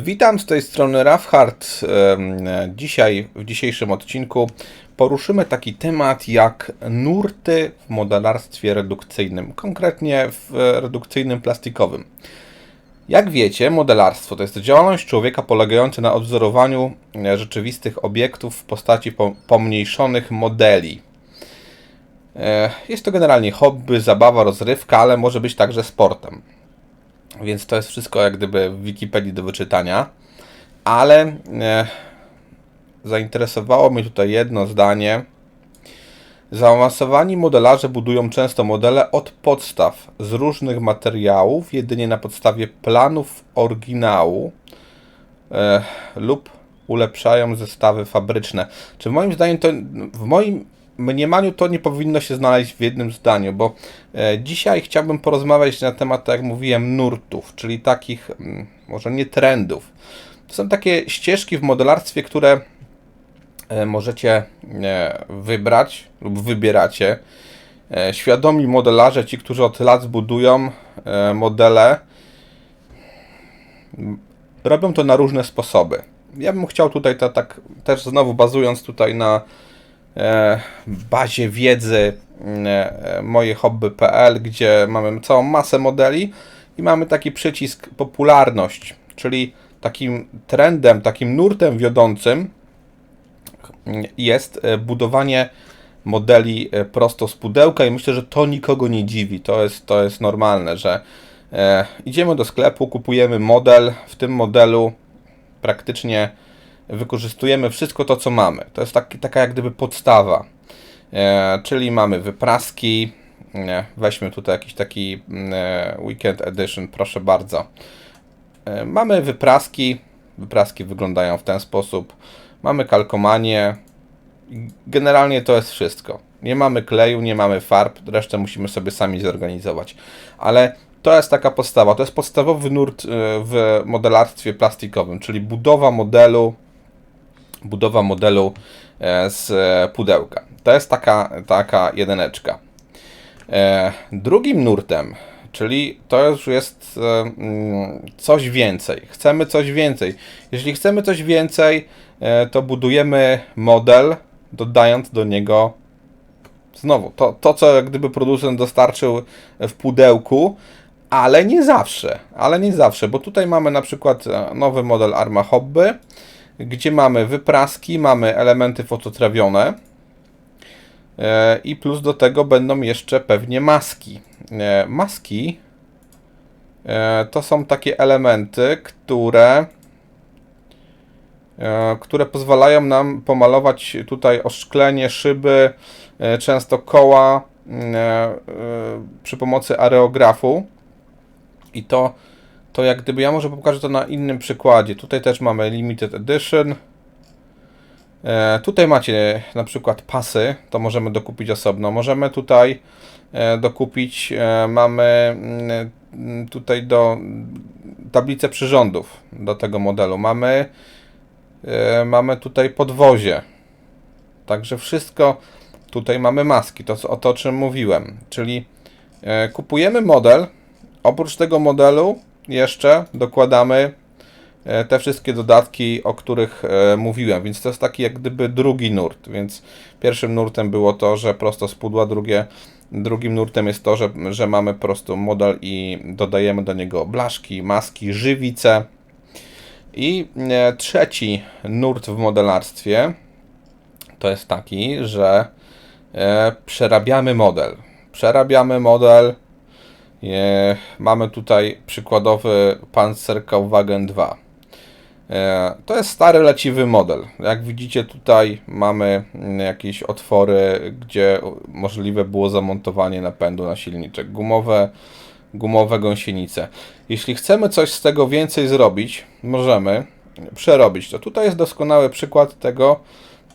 Witam z tej strony Rafhard. Dzisiaj, w dzisiejszym odcinku poruszymy taki temat jak nurty w modelarstwie redukcyjnym, konkretnie w redukcyjnym plastikowym. Jak wiecie, modelarstwo to jest działalność człowieka polegająca na odwzorowaniu e, rzeczywistych obiektów w postaci po- pomniejszonych modeli. E, Jest to generalnie hobby, zabawa, rozrywka, ale może być także sportem. Więc to jest wszystko jak gdyby w Wikipedii do wyczytania. Ale e, zainteresowało mnie tutaj jedno zdanie. Zaawansowani modelarze budują często modele od podstaw z różnych materiałów, jedynie na podstawie planów oryginału e, lub ulepszają zestawy fabryczne. Czy moim zdaniem to, w moim mniemaniu to nie powinno się znaleźć w jednym zdaniu, bo e, dzisiaj chciałbym porozmawiać na temat, tak jak mówiłem, nurtów, czyli takich, mm, może nie trendów. To są takie ścieżki w modelarstwie, które e, możecie e, wybrać lub wybieracie. Świadomi modelarze, ci, którzy od lat budują modele, robią to na różne sposoby. Ja bym chciał tutaj ta, tak też znowu bazując tutaj na bazie wiedzy e, e, mojehobby.pl, gdzie mamy całą masę modeli i mamy taki przycisk popularność, czyli takim trendem, takim nurtem wiodącym jest e, budowanie modeli e, prosto z pudełka i myślę, że to nikogo nie dziwi. To jest, to jest normalne, że e, idziemy do sklepu, kupujemy model, w tym modelu praktycznie wykorzystujemy wszystko to, co mamy. To jest taki, taka jak gdyby podstawa. E, czyli mamy wypraski. E, weźmy tutaj jakiś taki mm, e, Weekend Edition, proszę bardzo. E, mamy wypraski. Wypraski wyglądają w ten sposób. Mamy kalkomanię. Generalnie to jest wszystko. Nie mamy kleju, nie mamy farb, resztę musimy sobie sami zorganizować. Ale to jest taka podstawa. To jest podstawowy nurt e, w modelarstwie plastikowym, czyli budowa modelu budowa modelu e, z e, pudełka. To jest taka, taka jedyneczka. E, Drugim nurtem, czyli to już jest mm, coś więcej. Chcemy coś więcej. Jeśli chcemy coś więcej, to budujemy model, dodając do niego znowu to, to co gdyby producent dostarczył w pudełku, ale nie zawsze, ale nie zawsze, bo tutaj mamy na przykład nowy model Arma Hobby, gdzie mamy wypraski, mamy elementy fototrawione e, i plus do tego będą jeszcze pewnie maski. E, Maski e, to są takie elementy, które które pozwalają nam pomalować tutaj oszklenie, szyby, często koła mm, przy pomocy areografu. I to, to jak gdyby, ja może pokażę to na innym przykładzie. Tutaj też mamy Limited Edition. E, tutaj macie na przykład pasy, to możemy dokupić osobno. Możemy tutaj e, dokupić, e, mamy mm, tutaj do tablicę przyrządów do tego modelu. Mamy, e, mamy tutaj podwozie. Także wszystko, tutaj mamy maski, to o to o czym mówiłem. Czyli e, kupujemy model, oprócz tego modelu jeszcze dokładamy e, te wszystkie dodatki, o których e, mówiłem, więc to jest taki jak gdyby drugi nurt, więc pierwszym nurtem było to, że prosto z pudła, drugie, drugim nurtem jest to, że, że mamy po prostu model i dodajemy do niego blaszki, maski, żywice i e, trzeci nurt w modelarstwie to jest taki, że przerabiamy model. Przerabiamy model. E, mamy tutaj przykładowy Panzerkaufwagen 2. E, to jest stary leciwy model. Jak widzicie tutaj mamy mm, jakieś otwory, gdzie możliwe było zamontowanie napędu na silniczek. Gumowe, gumowe gąsienice. Jeśli chcemy coś z tego więcej zrobić, możemy przerobić to. Tutaj jest doskonały przykład tego,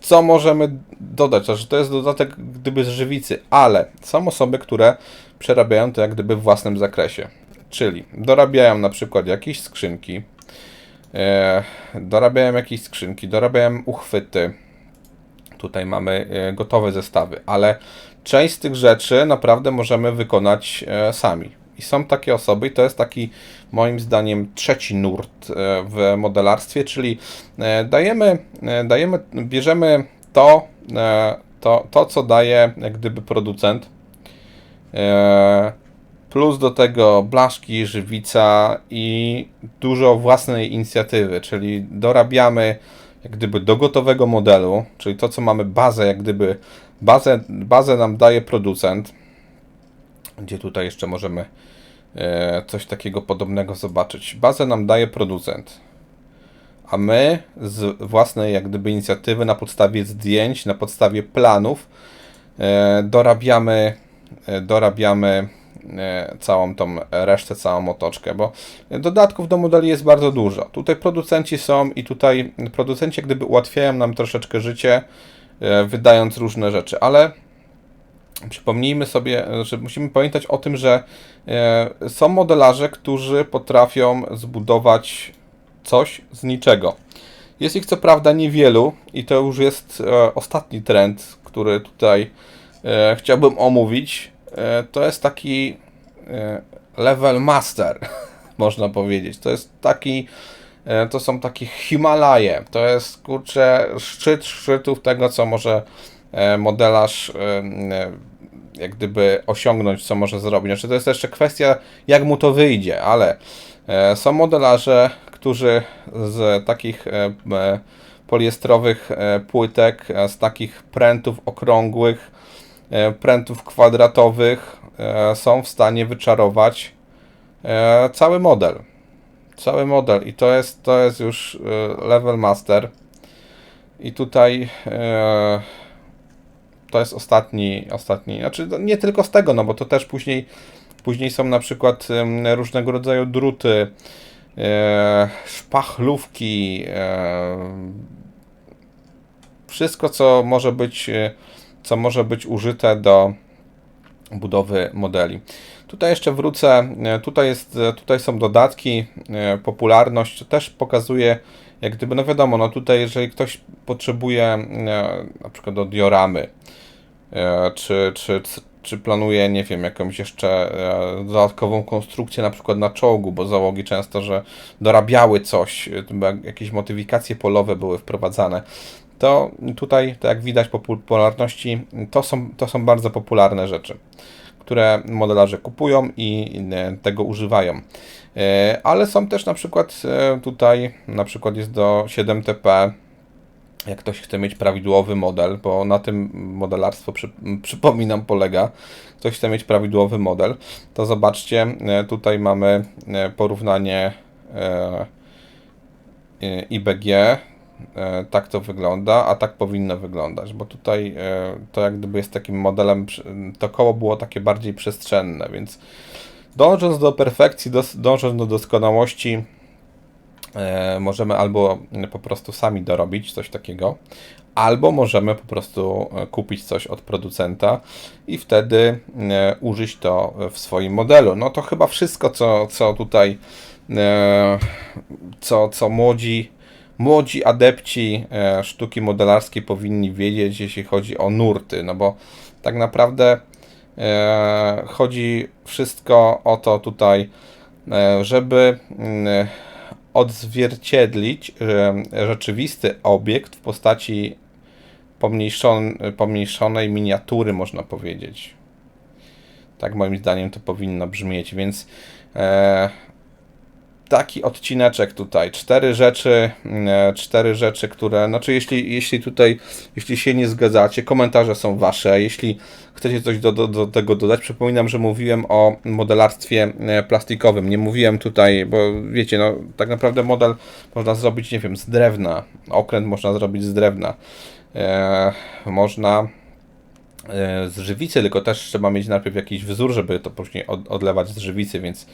co możemy dodać. Że to jest dodatek gdyby z żywicy, ale są osoby, które przerabiają to jak gdyby w własnym zakresie. Czyli dorabiają na przykład jakieś skrzynki, e, dorabiają jakieś skrzynki, dorabiają uchwyty. Tutaj mamy e, gotowe zestawy, ale część z tych rzeczy naprawdę możemy wykonać e, sami. I są takie osoby, i to jest taki moim zdaniem trzeci nurt e, w modelarstwie, czyli e, dajemy, e, dajemy bierzemy to, to, to, co daje jak gdyby producent, plus do tego blaszki, żywica i dużo własnej inicjatywy, czyli dorabiamy jak gdyby do gotowego modelu, czyli to, co mamy bazę, jak gdyby bazę, bazę nam daje producent, gdzie tutaj jeszcze możemy e, coś takiego podobnego zobaczyć. Bazę nam daje producent, a my z własnej jak gdyby inicjatywy, na podstawie zdjęć, na podstawie planów e, dorabiamy, e, dorabiamy całą tą resztę, całą otoczkę, bo dodatków do modeli jest bardzo dużo. Tutaj producenci są i tutaj producenci jak gdyby ułatwiają nam troszeczkę życie, wydając różne rzeczy, ale Przypomnijmy sobie, że musimy pamiętać o tym, że e, są modelarze, którzy potrafią zbudować coś z niczego. Jest ich co prawda niewielu i to już jest e, ostatni trend, który tutaj e, chciałbym omówić. To jest taki level master, można powiedzieć. To jest taki, to są takie Himalaje. To jest kurczę szczyt szczytów tego, co może modelarz e, e, jak gdyby osiągnąć, co może zrobić. Znaczy to jest jeszcze kwestia, jak mu to wyjdzie, ale są modelarze, którzy z takich poliestrowych płytek, z takich prętów okrągłych, prętów kwadratowych są w stanie wyczarować cały model. Cały model i to jest, to jest już level master. I tutaj to jest ostatni, ostatni, znaczy nie tylko z tego, no bo to też później, później są na przykład różnego rodzaju druty, e, szpachlówki, e, wszystko co może być, e, co może być użyte do budowy modeli. Tutaj jeszcze wrócę, tutaj, jest, tutaj są dodatki, popularność, też pokazuje, jak gdyby, no wiadomo, no tutaj jeżeli ktoś potrzebuje na przykład do dioramy, czy, czy, czy planuje, nie wiem, jakąś jeszcze e, dodatkową konstrukcję na przykład na czołgu, bo załogi często, że dorabiały coś, jakieś modyfikacje polowe były wprowadzane. To tutaj, tak jak widać po popularności, to są, to są bardzo popularne rzeczy, które modelarze kupują i tego używają. E, ale są też na przykład tutaj, na przykład jest do 7TP, jak ktoś chce mieć prawidłowy model, bo na tym modelarstwo, przy, przypominam, polega. Ktoś chce mieć prawidłowy model, to zobaczcie, e, tutaj mamy e, porównanie e, IBG, tak to wygląda, a tak powinno wyglądać, bo tutaj to jak gdyby jest takim modelem, to koło było takie bardziej przestrzenne, więc dążąc do perfekcji, dążąc do doskonałości, możemy albo po prostu sami dorobić coś takiego, albo możemy po prostu e, kupić coś od producenta i wtedy e, użyć to w swoim modelu. No to chyba wszystko, co, co tutaj, co, co młodzi, młodzi adepci sztuki modelarskiej powinni wiedzieć, jeśli chodzi o nurty, no bo tak naprawdę chodzi wszystko o to tutaj, żeby odzwierciedlić rzeczywisty obiekt w postaci pomniejszon, pomniejszonej miniatury, można powiedzieć. Tak moim zdaniem to powinno brzmieć, więc e, taki odcineczek tutaj. Cztery rzeczy, e, cztery rzeczy, które, znaczy jeśli, jeśli tutaj, jeśli się nie zgadzacie, komentarze są wasze. Jeśli chcecie coś do, do, do tego dodać, przypominam, że mówiłem o modelarstwie e, plastikowym. Nie mówiłem tutaj, bo wiecie, no tak naprawdę model można zrobić, nie wiem, z drewna. Okręt można zrobić z drewna. E, można z żywicy, tylko też trzeba mieć najpierw jakiś wzór, żeby to później od, odlewać z żywicy, więc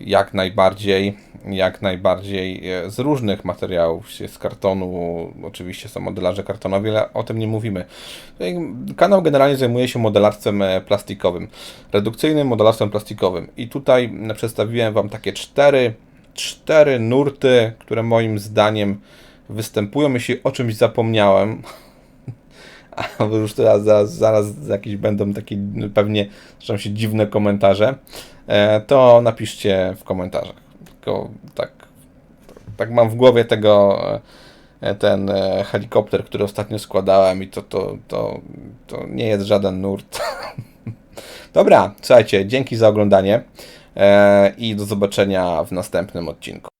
jak najbardziej, jak najbardziej e, z różnych materiałów, z kartonu, oczywiście są modelarze kartonowi, ale o tym nie mówimy. Kanał generalnie zajmuje się modelarstwem e, plastikowym, redukcyjnym modelarstwem plastikowym i tutaj przedstawiłem Wam takie cztery, cztery nurty, które moim zdaniem występują, jeśli o czymś zapomniałem, bo już teraz zaraz, zaraz jakieś będą takie pewnie zaczną się dziwne komentarze, e, to napiszcie w komentarzach. Tylko tak, tak mam w głowie tego e, ten e, helikopter, który ostatnio składałem i to, to, to, to nie jest żaden nurt. Dobra, słuchajcie, dzięki za oglądanie i do zobaczenia w następnym odcinku.